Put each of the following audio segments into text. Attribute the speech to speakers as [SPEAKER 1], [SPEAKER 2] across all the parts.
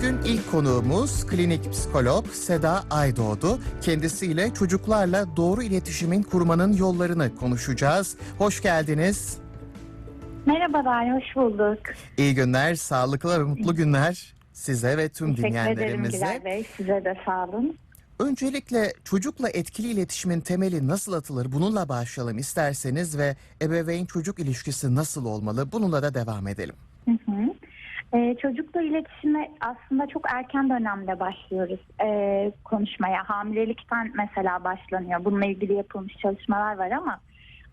[SPEAKER 1] Bugün ilk konuğumuz klinik psikolog Seda Aydoğdu. Kendisiyle çocuklarla doğru iletişimin kurmanın yollarını konuşacağız. Hoş geldiniz.
[SPEAKER 2] Merhabalar, hoş bulduk.
[SPEAKER 1] İyi günler, sağlıklı ve mutlu günler size ve tüm
[SPEAKER 2] Teşekkür ederim
[SPEAKER 1] dinleyenlerimize.
[SPEAKER 2] Güler Bey. Size de sağ olun.
[SPEAKER 1] Öncelikle çocukla etkili iletişimin temeli nasıl atılır? Bununla başlayalım isterseniz ve ebeveyn çocuk ilişkisi nasıl olmalı? Bununla da devam edelim.
[SPEAKER 2] Hı hı. Ee, çocukla iletişime aslında çok erken dönemde başlıyoruz ee, konuşmaya. Hamilelikten mesela başlanıyor. Bununla ilgili yapılmış çalışmalar var ama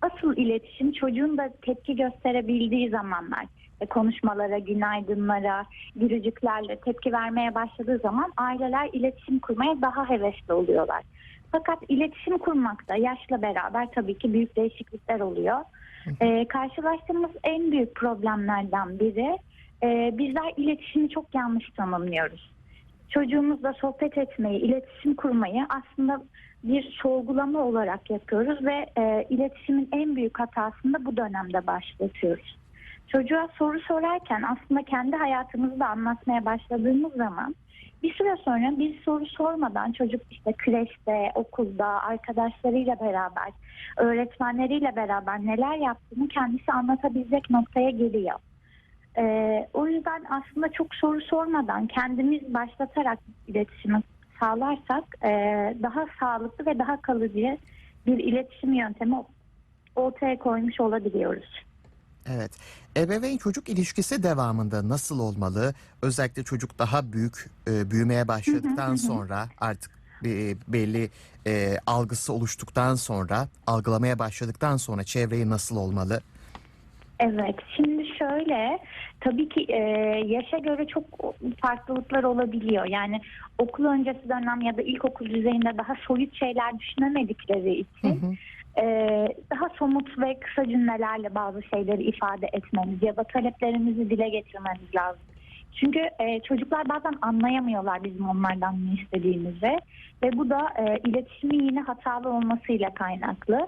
[SPEAKER 2] asıl iletişim çocuğun da tepki gösterebildiği zamanlar. E, konuşmalara, günaydınlara, gülücüklerle tepki vermeye başladığı zaman aileler iletişim kurmaya daha hevesli oluyorlar. Fakat iletişim kurmakta yaşla beraber tabii ki büyük değişiklikler oluyor. Ee, karşılaştığımız en büyük problemlerden biri e, bizler iletişimi çok yanlış tanımlıyoruz. Çocuğumuzla sohbet etmeyi, iletişim kurmayı aslında bir sorgulama olarak yapıyoruz ve e, iletişimin en büyük hatasını da bu dönemde başlatıyoruz. Çocuğa soru sorarken aslında kendi hayatımızı da anlatmaya başladığımız zaman bir süre sonra biz soru sormadan çocuk işte kreşte, okulda, arkadaşlarıyla beraber, öğretmenleriyle beraber neler yaptığını kendisi anlatabilecek noktaya geliyor. Ee, o yüzden aslında çok soru sormadan kendimiz başlatarak iletişimi sağlarsak e, daha sağlıklı ve daha kalıcı bir iletişim yöntemi ortaya koymuş olabiliyoruz.
[SPEAKER 1] Evet. Ebeveyn çocuk ilişkisi devamında nasıl olmalı? Özellikle çocuk daha büyük e, büyümeye başladıktan sonra artık bir belli e, algısı oluştuktan sonra algılamaya başladıktan sonra çevreyi nasıl olmalı?
[SPEAKER 2] Evet, şimdi şöyle, tabii ki e, yaşa göre çok farklılıklar olabiliyor. Yani okul öncesi dönem ya da ilkokul düzeyinde daha soyut şeyler düşünemedikleri için e, daha somut ve kısa cümlelerle bazı şeyleri ifade etmemiz ya da taleplerimizi dile getirmemiz lazım. Çünkü e, çocuklar bazen anlayamıyorlar bizim onlardan ne istediğimizi ve bu da e, iletişimin yine hatalı olmasıyla kaynaklı.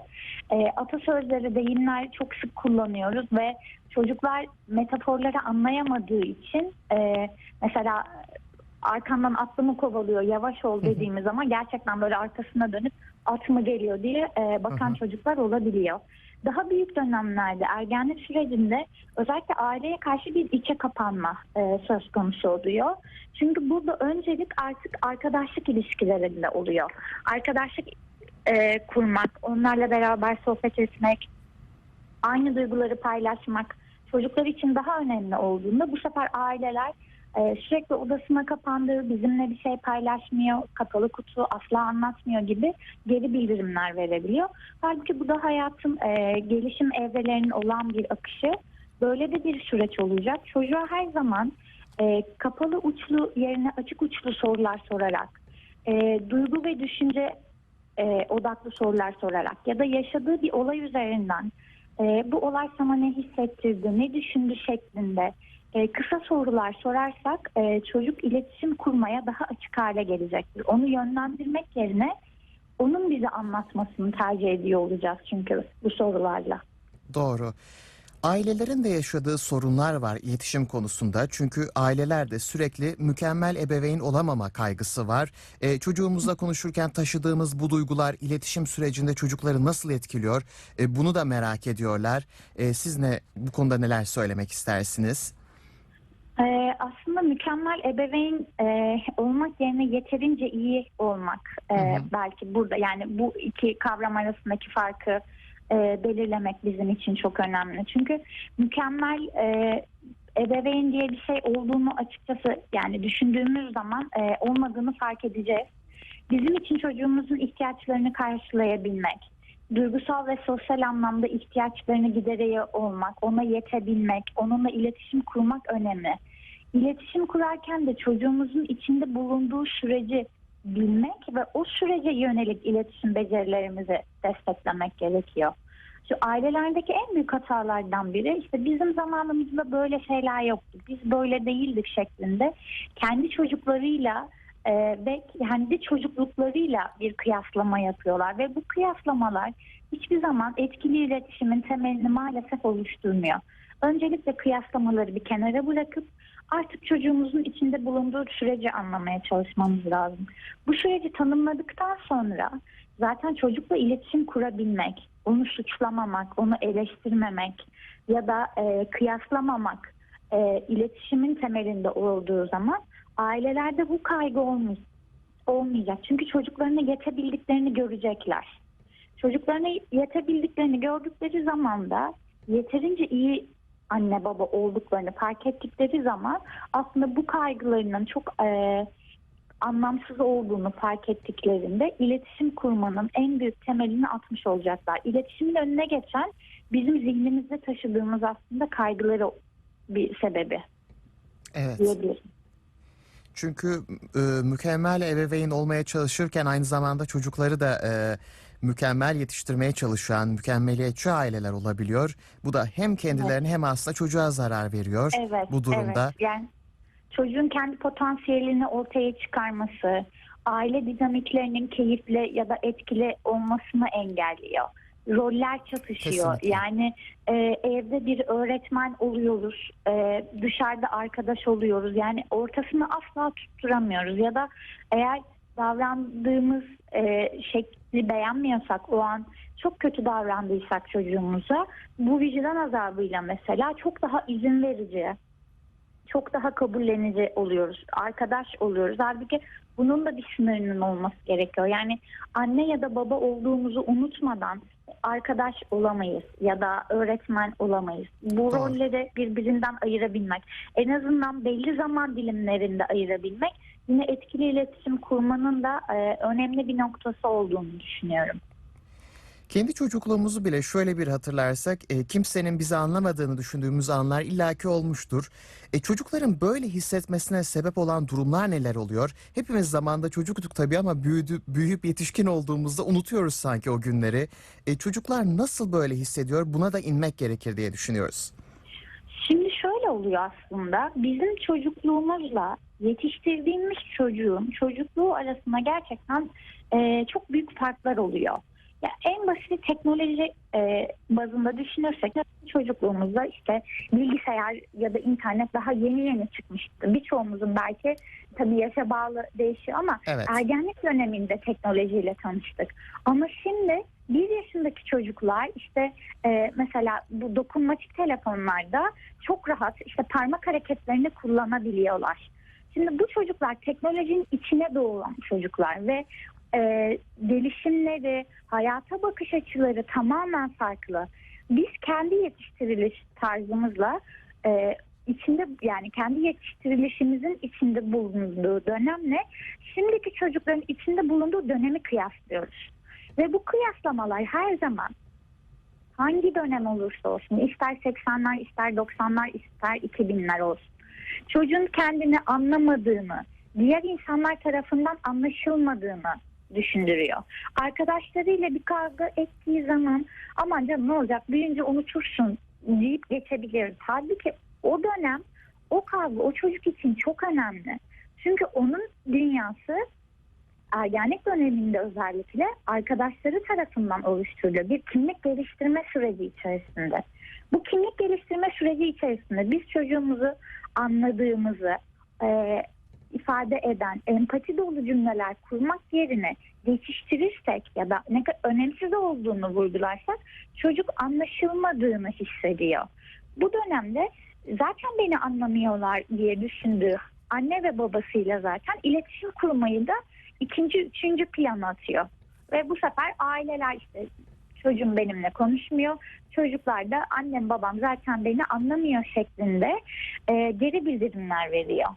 [SPEAKER 2] E, atasözleri, deyimler çok sık kullanıyoruz ve çocuklar metaforları anlayamadığı için e, mesela arkandan atlımı kovalıyor yavaş ol dediğimiz zaman gerçekten böyle arkasına dönüp at mı geliyor diye e, bakan
[SPEAKER 1] hı.
[SPEAKER 2] çocuklar olabiliyor. Daha büyük dönemlerde ergenlik sürecinde özellikle aileye karşı bir içe kapanma e, söz konusu oluyor. Çünkü burada öncelik artık arkadaşlık ilişkilerinde oluyor. Arkadaşlık e, kurmak, onlarla beraber sohbet etmek, aynı duyguları paylaşmak çocuklar için daha önemli olduğunda bu sefer aileler e, sürekli odasına kapandığı, bizimle bir şey paylaşmıyor, kapalı kutu asla anlatmıyor gibi geri bildirimler verebiliyor. Halbuki bu da hayatın e, gelişim evrelerinin olan bir akışı. Böyle de bir süreç olacak. Çocuğa her zaman e, kapalı uçlu yerine açık uçlu sorular sorarak, e, duygu ve düşünce e, odaklı sorular sorarak ya da yaşadığı bir olay üzerinden e, bu olay sana ne hissettirdi, ne düşündü şeklinde e, kısa sorular sorarsak e, çocuk iletişim kurmaya daha açık hale gelecektir. Onu yönlendirmek yerine onun bize anlatmasını tercih ediyor olacağız çünkü bu sorularla.
[SPEAKER 1] Doğru. Ailelerin de yaşadığı sorunlar var iletişim konusunda. Çünkü ailelerde sürekli mükemmel ebeveyn olamama kaygısı var. E, çocuğumuzla konuşurken taşıdığımız bu duygular iletişim sürecinde çocukları nasıl etkiliyor? E, bunu da merak ediyorlar. E, siz ne bu konuda neler söylemek istersiniz?
[SPEAKER 2] Ee, aslında mükemmel ebeveyn e, olmak yerine yeterince iyi olmak e,
[SPEAKER 1] Hı hı.
[SPEAKER 2] belki burada yani bu iki kavram arasındaki farkı e, belirlemek bizim için çok önemli. Çünkü mükemmel e, ebeveyn diye bir şey olduğunu açıkçası yani düşündüğümüz zaman e, olmadığını fark edeceğiz. Bizim için çocuğumuzun ihtiyaçlarını karşılayabilmek, duygusal ve sosyal anlamda ihtiyaçlarını gidereye olmak, ona yetebilmek, onunla iletişim kurmak önemli. İletişim kurarken de çocuğumuzun içinde bulunduğu süreci bilmek ve o sürece yönelik iletişim becerilerimizi desteklemek gerekiyor. Şu ailelerdeki en büyük hatalardan biri işte bizim zamanımızda böyle şeyler yoktu. Biz böyle değildik şeklinde kendi çocuklarıyla e, ve kendi çocukluklarıyla bir kıyaslama yapıyorlar ve bu kıyaslamalar hiçbir zaman etkili iletişimin temelini maalesef oluşturmuyor. Öncelikle kıyaslamaları bir kenara bırakıp artık çocuğumuzun içinde bulunduğu süreci anlamaya çalışmamız lazım. Bu süreci tanımladıktan sonra zaten çocukla iletişim kurabilmek, onu suçlamamak, onu eleştirmemek ya da e, kıyaslamamak e, iletişimin temelinde olduğu zaman ailelerde bu kaygı olmayacak. olmayacak. Çünkü çocuklarına yetebildiklerini görecekler. Çocuklarına yetebildiklerini gördükleri zaman da yeterince iyi anne baba olduklarını fark ettikleri zaman aslında bu kaygılarının çok e, anlamsız olduğunu fark ettiklerinde iletişim kurmanın en büyük temelini atmış olacaklar. İletişimin önüne geçen bizim zihnimizde taşıdığımız aslında kaygıları bir sebebi
[SPEAKER 1] Evet.
[SPEAKER 2] diyebilirim.
[SPEAKER 1] Çünkü e, mükemmel ebeveyn olmaya çalışırken aynı zamanda çocukları da e, mükemmel yetiştirmeye çalışan mükemmeliyetçi aileler olabiliyor. Bu da hem kendilerine hem aslında çocuğa zarar veriyor
[SPEAKER 2] Evet,
[SPEAKER 1] bu durumda.
[SPEAKER 2] evet. Yani çocuğun kendi potansiyelini ortaya çıkarması, aile dinamiklerinin keyifli ya da etkili olmasını engelliyor. Roller çatışıyor.
[SPEAKER 1] Kesinlikle.
[SPEAKER 2] Yani e, evde bir öğretmen oluyoruz, e, dışarıda arkadaş oluyoruz. Yani ortasını asla tutturamıyoruz. Ya da eğer davrandığımız e, şekli beğenmiyorsak o an çok kötü davrandıysak çocuğumuza bu vicdan azabıyla mesela çok daha izin verici, çok daha kabullenici oluyoruz. Arkadaş oluyoruz. Halbuki bunun da bir sınırının olması gerekiyor. Yani anne ya da baba olduğumuzu unutmadan arkadaş olamayız ya da öğretmen olamayız. Bu
[SPEAKER 1] Doğru.
[SPEAKER 2] rolleri birbirinden ayırabilmek, en azından belli zaman dilimlerinde ayırabilmek yine etkili iletişim kurmanın da e, önemli bir noktası olduğunu düşünüyorum.
[SPEAKER 1] Kendi çocukluğumuzu bile şöyle bir hatırlarsak e, kimsenin bizi anlamadığını düşündüğümüz anlar illaki olmuştur. E, çocukların böyle hissetmesine sebep olan durumlar neler oluyor? Hepimiz zamanda çocuktuk tabii ama büyüdü, büyüyüp yetişkin olduğumuzda unutuyoruz sanki o günleri. E, çocuklar nasıl böyle hissediyor? Buna da inmek gerekir diye düşünüyoruz.
[SPEAKER 2] Şimdi şöyle oluyor aslında bizim çocukluğumuzla yetiştirdiğimiz çocuğun çocukluğu arasında gerçekten e, çok büyük farklar oluyor. Ya en basit teknoloji e, bazında düşünürsek çocukluğumuzda işte bilgisayar ya da internet daha yeni yeni çıkmıştı. Birçoğumuzun belki tabii yaşa bağlı değişiyor ama
[SPEAKER 1] Evet.
[SPEAKER 2] ergenlik döneminde teknolojiyle tanıştık. Ama şimdi bir yaşındaki çocuklar işte e, mesela bu dokunmatik telefonlarda çok rahat işte parmak hareketlerini kullanabiliyorlar. Şimdi bu çocuklar teknolojinin içine doğan çocuklar ve e, gelişimleri, hayata bakış açıları tamamen farklı. Biz kendi yetiştiriliş tarzımızla e, içinde yani kendi yetiştirilişimizin içinde bulunduğu dönemle şimdiki çocukların içinde bulunduğu dönemi kıyaslıyoruz. Ve bu kıyaslamalar her zaman hangi dönem olursa olsun ister 80'ler ister 90'lar ister 2000'ler olsun çocuğun kendini anlamadığını diğer insanlar tarafından anlaşılmadığını düşündürüyor. Arkadaşlarıyla bir kavga ettiği zaman aman canım ne olacak büyüyünce unutursun deyip geçebiliriz. Halbuki o dönem o kavga o çocuk için çok önemli. Çünkü onun dünyası ergenlik döneminde özellikle arkadaşları tarafından oluşturuluyor. Bir kimlik geliştirme süreci içerisinde. Bu kimlik geliştirme süreci içerisinde biz çocuğumuzu anladığımızı ifade eden empati dolu cümleler kurmak yerine geçiştirirsek ya da ne kadar önemsiz olduğunu vurgularsak çocuk anlaşılmadığını hissediyor. Bu dönemde zaten beni anlamıyorlar diye düşündüğü anne ve babasıyla zaten iletişim kurmayı da ikinci, üçüncü plana atıyor. Ve bu sefer aileler işte çocuğum benimle konuşmuyor. Çocuklar da annem babam zaten beni anlamıyor şeklinde e, geri bildirimler veriyor.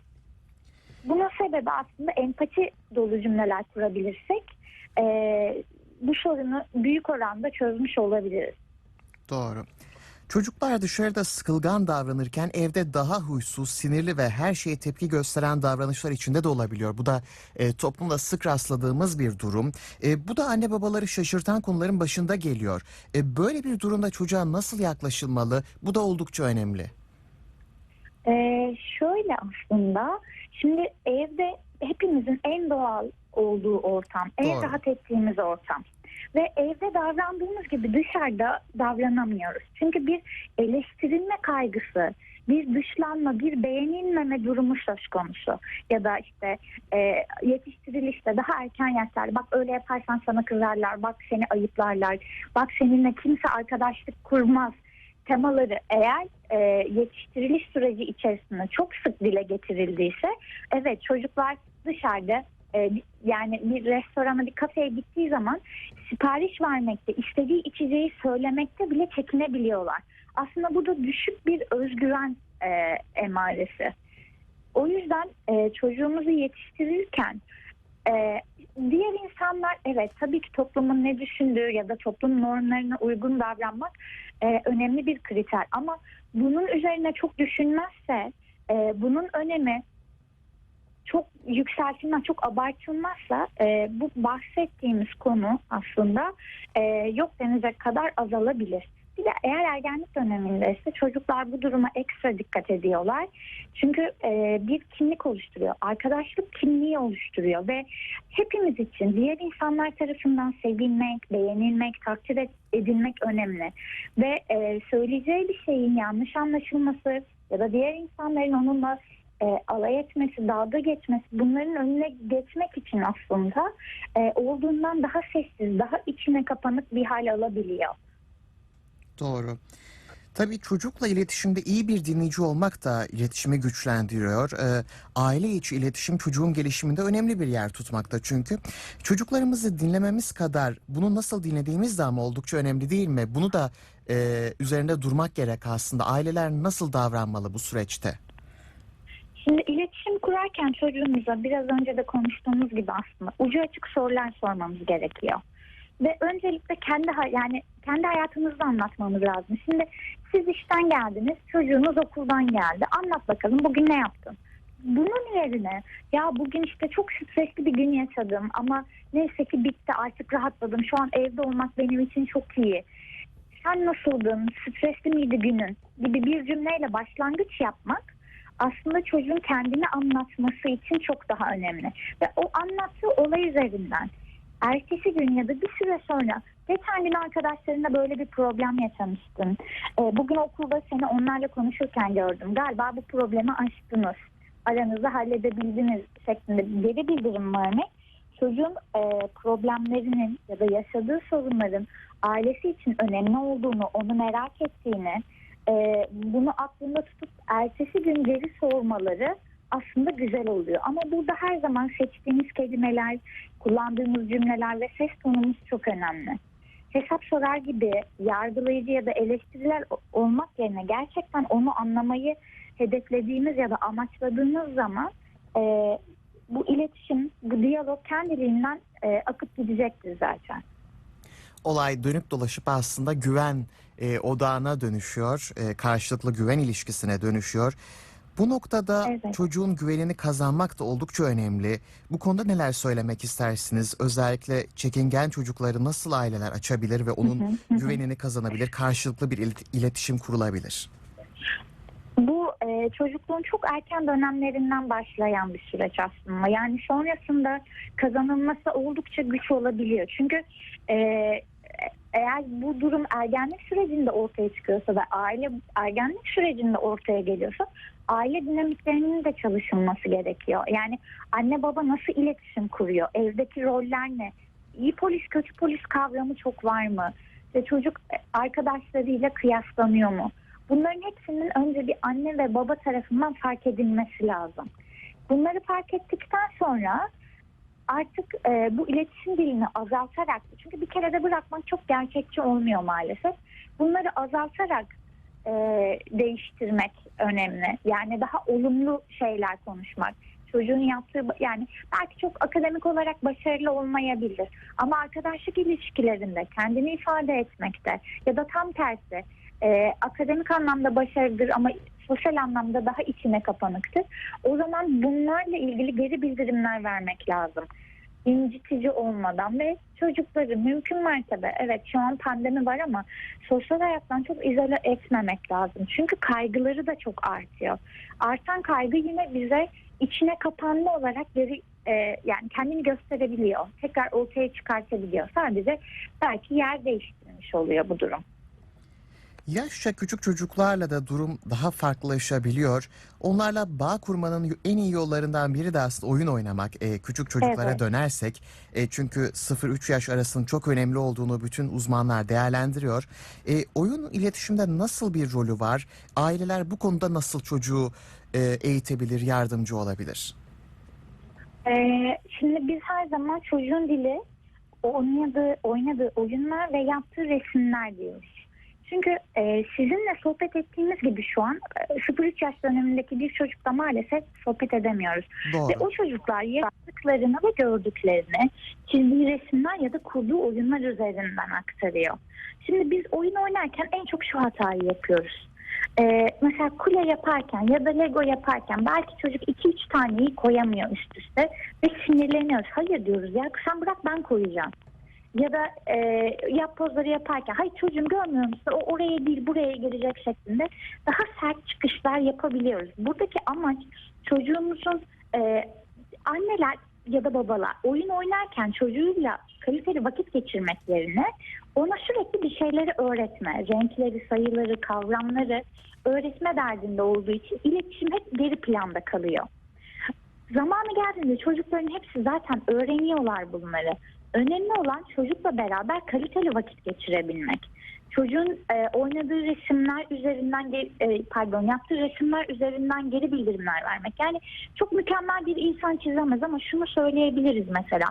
[SPEAKER 2] Bunun sebebi aslında empati dolu cümleler kurabilirsek e, bu sorunu büyük oranda çözmüş olabiliriz.
[SPEAKER 1] Doğru. Çocuklar dışarıda sıkılgan davranırken evde daha huysuz, sinirli ve her şeye tepki gösteren davranışlar içinde de olabiliyor. Bu da e, toplumda sık rastladığımız bir durum. E, bu da anne babaları şaşırtan konuların başında geliyor. E, böyle bir durumda çocuğa nasıl yaklaşılmalı? Bu da oldukça önemli.
[SPEAKER 2] Ee, şöyle aslında şimdi evde hepimizin en doğal olduğu ortam, en
[SPEAKER 1] Doğru.
[SPEAKER 2] rahat ettiğimiz ortam. Ve evde davrandığımız gibi dışarıda davranamıyoruz. Çünkü bir eleştirilme kaygısı, bir dışlanma, bir beğenilmeme durumu söz konusu. Ya da işte e, yetiştirilişte daha erken yaşlarda bak öyle yaparsan sana kızarlar, bak seni ayıplarlar, bak seninle kimse arkadaşlık kurmaz temaları eğer e, yetiştiriliş süreci içerisinde çok sık dile getirildiyse evet çocuklar dışarıda e, yani bir restorana bir kafeye gittiği zaman sipariş vermekte istediği içeceği söylemekte bile çekinebiliyorlar. Aslında bu da düşük bir özgüven e, emaresi. O yüzden e, çocuğumuzu yetiştirirken e, diğer insanlar evet tabii ki toplumun ne düşündüğü ya da toplum normlarına uygun davranmak e, önemli bir kriter ama bunun üzerine çok düşünmezse e, bunun önemi çok yükseltilmez, çok abartılmazsa e, bu bahsettiğimiz konu aslında e, yok denecek kadar azalabilir. Bir de eğer ergenlik döneminde ise çocuklar bu duruma ekstra dikkat ediyorlar. Çünkü e, bir kimlik oluşturuyor, arkadaşlık kimliği oluşturuyor ve hepimiz için diğer insanlar tarafından sevilmek, beğenilmek, takdir edilmek önemli. Ve e, söyleyeceği bir şeyin yanlış anlaşılması ya da diğer insanların onunla e, alay etmesi, dalga geçmesi bunların önüne geçmek için aslında e, olduğundan daha sessiz, daha içine kapanık bir hal alabiliyor.
[SPEAKER 1] Doğru. Tabii çocukla iletişimde iyi bir dinleyici olmak da iletişimi güçlendiriyor. Ee, aile içi iletişim çocuğun gelişiminde önemli bir yer tutmakta çünkü. Çocuklarımızı dinlememiz kadar bunu nasıl dinlediğimiz de ama oldukça önemli değil mi? Bunu da e, üzerinde durmak gerek aslında. Aileler nasıl davranmalı bu süreçte?
[SPEAKER 2] Şimdi iletişim kurarken çocuğumuza biraz önce de konuştuğumuz gibi aslında ucu açık sorular sormamız gerekiyor. Ve öncelikle kendi yani kendi hayatınızı anlatmamız lazım. Şimdi siz işten geldiniz, çocuğunuz okuldan geldi. Anlat bakalım bugün ne yaptın? Bunun yerine ya bugün işte çok stresli bir gün yaşadım ama neyse ki bitti artık rahatladım. Şu an evde olmak benim için çok iyi. Sen nasıldın? Stresli miydi günün? Gibi bir cümleyle başlangıç yapmak aslında çocuğun kendini anlatması için çok daha önemli. Ve o anlattığı olay üzerinden ertesi gün ya da bir süre sonra geçen gün arkadaşlarınla böyle bir problem yaşamıştın. Ee, bugün okulda seni onlarla konuşurken gördüm. Galiba bu problemi aştınız. Aranızda halledebildiniz şeklinde geri bildirim vermek çocuğun e, problemlerinin ya da yaşadığı sorunların ailesi için önemli olduğunu, onu merak ettiğini, e, bunu aklında tutup ertesi gün geri sormaları aslında güzel oluyor. Ama burada her zaman seçtiğimiz kelimeler, kullandığımız cümleler ve ses tonumuz çok önemli. Hesap sorar gibi yargılayıcı ya da eleştiriler olmak yerine gerçekten onu anlamayı hedeflediğimiz ya da amaçladığımız zaman e, bu iletişim, bu diyalog kendiliğinden e, akıp gidecektir zaten.
[SPEAKER 1] olay dönüp dolaşıp aslında güven e, odağına dönüşüyor, e, karşılıklı güven ilişkisine dönüşüyor. Bu noktada
[SPEAKER 2] Evet.
[SPEAKER 1] çocuğun güvenini kazanmak da oldukça önemli. Bu konuda neler söylemek istersiniz? Özellikle çekingen çocukları nasıl aileler açabilir ve onun
[SPEAKER 2] Hı hı, hı hı.
[SPEAKER 1] güvenini kazanabilir, karşılıklı bir ilet- iletişim kurulabilir?
[SPEAKER 2] Bu e, çocukluğun çok erken dönemlerinden başlayan bir süreç aslında. Yani sonrasında kazanılması oldukça güç olabiliyor. Çünkü e, eğer bu durum ergenlik sürecinde ortaya çıkıyorsa ve aile ergenlik sürecinde ortaya geliyorsa aile dinamiklerinin de çalışılması gerekiyor. Yani anne baba nasıl iletişim kuruyor? Evdeki roller ne? İyi polis kötü polis kavramı çok var mı? Ve çocuk arkadaşlarıyla kıyaslanıyor mu? Bunların hepsinin önce bir anne ve baba tarafından fark edilmesi lazım. Bunları fark ettikten sonra artık e, bu iletişim dilini azaltarak çünkü bir kere de bırakmak çok gerçekçi olmuyor maalesef. Bunları azaltarak e, değiştirmek önemli. Yani daha olumlu şeyler konuşmak. Çocuğun yaptığı yani belki çok akademik olarak başarılı olmayabilir ama arkadaşlık ilişkilerinde kendini ifade etmekte ya da tam tersi e, akademik anlamda başarılıdır ama sosyal anlamda daha içine kapanıktır. O zaman bunlarla ilgili geri bildirimler vermek lazım. İncitici olmadan ve çocukları mümkün mertebe evet şu an pandemi var ama sosyal hayattan çok izole etmemek lazım. Çünkü kaygıları da çok artıyor. Artan kaygı yine bize içine kapanma olarak geri e, yani kendini gösterebiliyor. Tekrar ortaya çıkartabiliyor. Sadece belki yer değiştirmiş oluyor bu durum.
[SPEAKER 1] Yaşça küçük çocuklarla da durum daha farklılaşabiliyor. Onlarla bağ kurmanın en iyi yollarından biri de aslında oyun oynamak. Ee, küçük çocuklara
[SPEAKER 2] Evet.
[SPEAKER 1] dönersek e, çünkü 0-3 yaş arasının çok önemli olduğunu bütün uzmanlar değerlendiriyor. E, oyun iletişimde nasıl bir rolü var? Aileler bu konuda nasıl çocuğu e, eğitebilir, yardımcı olabilir?
[SPEAKER 2] Ee, şimdi biz her zaman çocuğun dili oynadığı, oynadığı oyunlar ve yaptığı resimler diyoruz. Çünkü e, sizinle sohbet ettiğimiz gibi şu an e, 0-3 yaş dönemindeki bir çocukla maalesef sohbet edemiyoruz. Ve
[SPEAKER 1] Doğru.
[SPEAKER 2] o çocuklar yaşadıklarını ve gördüklerini çizdiği resimler ya da kurduğu oyunlar üzerinden aktarıyor. Şimdi biz oyun oynarken en çok şu hatayı yapıyoruz. Ee, mesela kule yaparken ya da lego yaparken belki çocuk 2-3 taneyi koyamıyor üst üste ve sinirleniyoruz. Hayır diyoruz ya sen bırak ben koyacağım. Ya da e, yap pozları yaparken hayır çocuğum görmüyor musun o oraya değil buraya gelecek şeklinde daha sert çıkışlar yapabiliyoruz. Buradaki amaç çocuğumuzun e, anneler ya da babalar oyun oynarken çocuğuyla kaliteli vakit geçirmek yerine ona sürekli bir şeyleri öğretme, renkleri, sayıları, kavramları öğretme derdinde olduğu için iletişim hep geri planda kalıyor. Zamanı geldiğinde çocukların hepsi zaten öğreniyorlar bunları. Önemli olan çocukla beraber kaliteli vakit geçirebilmek. Çocuğun e, oynadığı resimler üzerinden, e, pardon yaptığı resimler üzerinden geri bildirimler vermek. Yani çok mükemmel bir insan çizemez ama şunu söyleyebiliriz mesela.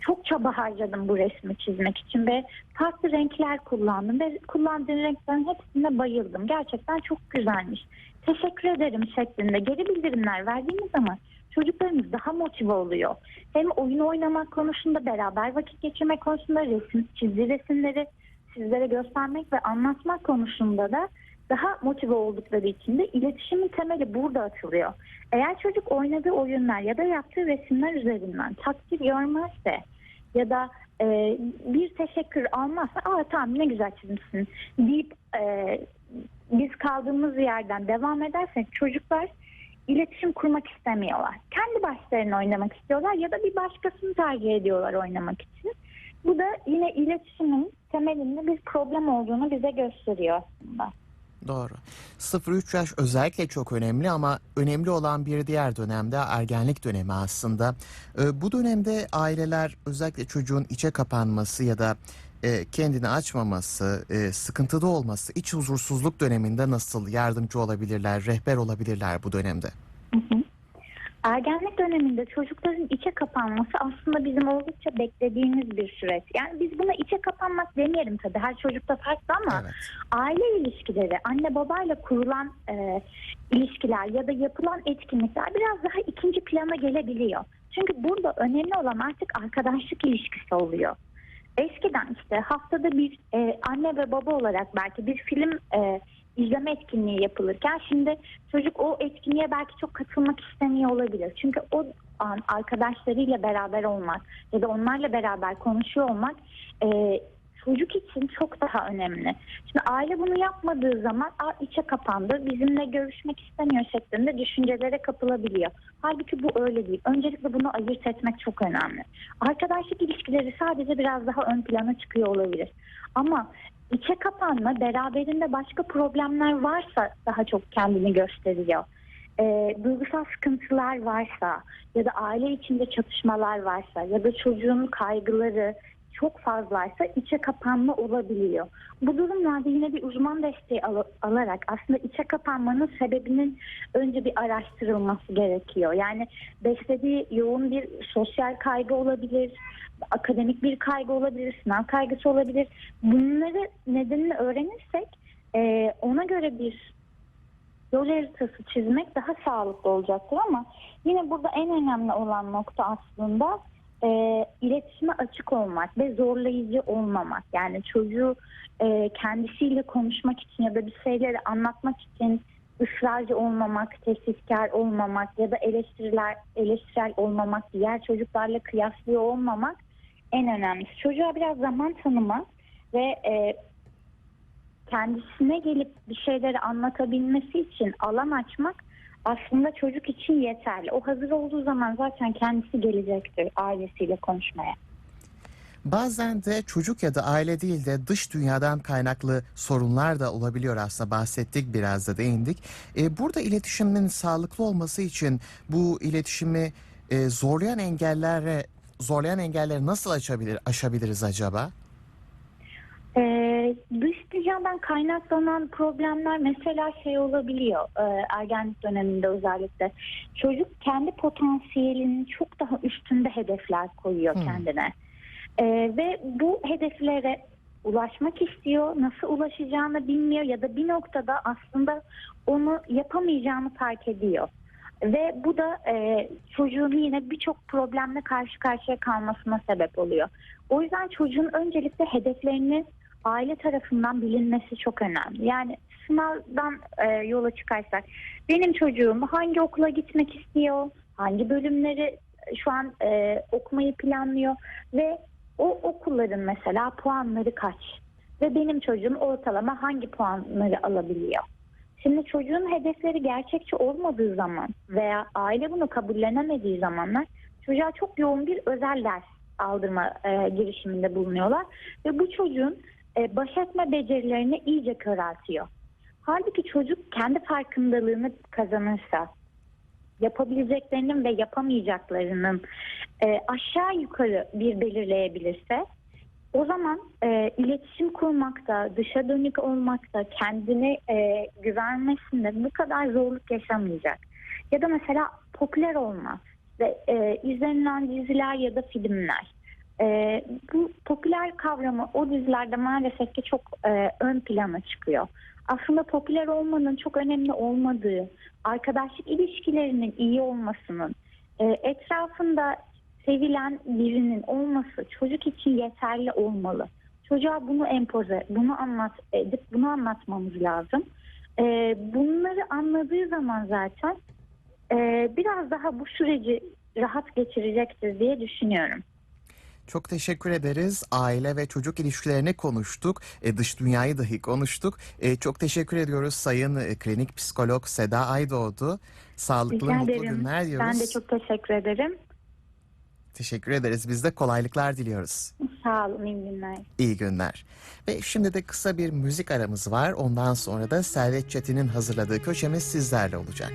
[SPEAKER 2] Çok çaba harcadım bu resmi çizmek için ve farklı renkler kullandım ve kullandığım renklerin hepsine bayıldım. Gerçekten çok güzelmiş. Teşekkür ederim şeklinde geri bildirimler verdiğimiz zaman çocuklarımız daha motive oluyor. Hem oyun oynamak konusunda beraber vakit geçirmek konusunda resim, çizdiği resimleri sizlere göstermek ve anlatmak konusunda da daha motive oldukları için de iletişimin temeli burada atılıyor. Eğer çocuk oynadığı oyunlar ya da yaptığı resimler üzerinden takdir görmezse ya da e, bir teşekkür almazsa aa tamam ne güzel çizmişsin deyip e, biz kaldığımız yerden devam edersek çocuklar iletişim kurmak istemiyorlar. Kendi başlarına oynamak istiyorlar ya da bir başkasını tercih ediyorlar oynamak için. Bu da yine iletişimin temelinde bir problem olduğunu bize gösteriyor aslında.
[SPEAKER 1] Doğru. 0-3 yaş özellikle çok önemli ama önemli olan bir diğer dönemde ergenlik dönemi aslında. Ee, bu dönemde aileler özellikle çocuğun içe kapanması ya da e, kendini açmaması, e, sıkıntıda olması, iç huzursuzluk döneminde nasıl yardımcı olabilirler, rehber olabilirler bu dönemde?
[SPEAKER 2] Ergenlik döneminde çocukların içe kapanması aslında bizim oldukça beklediğimiz bir süreç. Yani biz buna içe kapanmak demeyelim tabii. Her çocukta farklı ama
[SPEAKER 1] Evet.
[SPEAKER 2] aile ilişkileri, anne babayla kurulan e, ilişkiler ya da yapılan etkinlikler biraz daha ikinci plana gelebiliyor. Çünkü burada önemli olan artık arkadaşlık ilişkisi oluyor. Eskiden işte haftada bir e, anne ve baba olarak belki bir film e, izleme etkinliği yapılırken şimdi çocuk o etkinliğe belki çok katılmak istemiyor olabilir. Çünkü o an arkadaşlarıyla beraber olmak ya da onlarla beraber konuşuyor olmak e, çocuk için çok daha önemli. Şimdi aile bunu yapmadığı zaman Aa, içe kapandı, bizimle görüşmek istemiyor şeklinde düşüncelere kapılabiliyor. Halbuki bu öyle değil. Öncelikle bunu ayırt etmek çok önemli. Arkadaşlık ilişkileri sadece biraz daha ön plana çıkıyor olabilir. Ama içe kapanma beraberinde başka problemler varsa daha çok kendini gösteriyor. Ee, duygusal sıkıntılar varsa ya da aile içinde çatışmalar varsa ya da çocuğun kaygıları çok fazlaysa içe kapanma olabiliyor. Bu durumlarda yine bir uzman desteği al- alarak aslında içe kapanmanın sebebinin önce bir araştırılması gerekiyor. Yani beslediği yoğun bir sosyal kaygı olabilir, akademik bir kaygı olabilir, sınav kaygısı olabilir. Bunları nedenini öğrenirsek e, ona göre bir yol haritası çizmek daha sağlıklı olacaktır ama yine burada en önemli olan nokta aslında e, iletişime açık olmak ve zorlayıcı olmamak. Yani çocuğu e, kendisiyle konuşmak için ya da bir şeyleri anlatmak için ısrarcı olmamak, tehditkar olmamak ya da eleştiriler eleştirel olmamak, diğer çocuklarla kıyaslıyor olmamak en önemlisi. Çocuğa biraz zaman tanımak ve e, kendisine gelip bir şeyleri anlatabilmesi için alan açmak aslında çocuk için yeterli. O hazır olduğu zaman zaten kendisi gelecektir ailesiyle konuşmaya.
[SPEAKER 1] Bazen de çocuk ya da aile değil de dış dünyadan kaynaklı sorunlar da olabiliyor aslında bahsettik biraz da değindik. E, burada iletişimin sağlıklı olması için bu iletişimi e, zorlayan engellere zorlayan engelleri nasıl açabilir aşabiliriz acaba?
[SPEAKER 2] Ee, dış dünyadan kaynaklanan problemler mesela şey olabiliyor e, ergenlik döneminde özellikle. Çocuk kendi potansiyelinin çok daha üstünde hedefler koyuyor
[SPEAKER 1] Hmm.
[SPEAKER 2] kendine. Ee, ve bu hedeflere ulaşmak istiyor. Nasıl ulaşacağını bilmiyor ya da bir noktada aslında onu yapamayacağını fark ediyor. Ve bu da e, çocuğun yine birçok problemle karşı karşıya kalmasına sebep oluyor. O yüzden çocuğun öncelikle hedeflerini aile tarafından bilinmesi çok önemli. Yani sınavdan e, yola çıkarsak benim çocuğum hangi okula gitmek istiyor, hangi bölümleri şu an e, okumayı planlıyor ve o okulların mesela puanları kaç ve benim çocuğum ortalama hangi puanları alabiliyor. Şimdi çocuğun hedefleri gerçekçi olmadığı zaman veya aile bunu kabullenemediği zamanlar çocuğa çok yoğun bir özel ders aldırma e, girişiminde bulunuyorlar ve bu çocuğun e, baş etme becerilerini iyice köreltiyor. Halbuki çocuk kendi farkındalığını kazanırsa, yapabileceklerinin ve yapamayacaklarının e, aşağı yukarı bir belirleyebilirse, o zaman e, iletişim kurmakta, dışa dönük olmakta, kendine e, güvenmesinde bu kadar zorluk yaşamayacak. Ya da mesela popüler olma ve e, izlenilen diziler ya da filmler. E, bu popüler kavramı o dizilerde maalesef ki çok e, ön plana çıkıyor. Aslında popüler olmanın çok önemli olmadığı, arkadaşlık ilişkilerinin iyi olmasının, e, etrafında sevilen birinin olması çocuk için yeterli olmalı. Çocuğa bunu empoze, bunu anlat, edip bunu anlatmamız lazım. E, bunları anladığı zaman zaten e, biraz daha bu süreci rahat geçirecektir diye düşünüyorum.
[SPEAKER 1] Çok teşekkür ederiz. Aile ve çocuk ilişkilerini konuştuk. E, dış dünyayı dahi konuştuk. E, çok teşekkür ediyoruz Sayın e, Klinik Psikolog Seda Aydoğdu. Sağlıklı,
[SPEAKER 2] Rica
[SPEAKER 1] mutlu
[SPEAKER 2] ederim.
[SPEAKER 1] günler diyoruz.
[SPEAKER 2] Ben de çok teşekkür ederim.
[SPEAKER 1] Teşekkür ederiz. Biz de kolaylıklar diliyoruz.
[SPEAKER 2] Sağ olun, iyi günler.
[SPEAKER 1] İyi günler. Ve şimdi de kısa bir müzik aramız var. Ondan sonra da Servet Çetin'in hazırladığı köşemiz sizlerle olacak.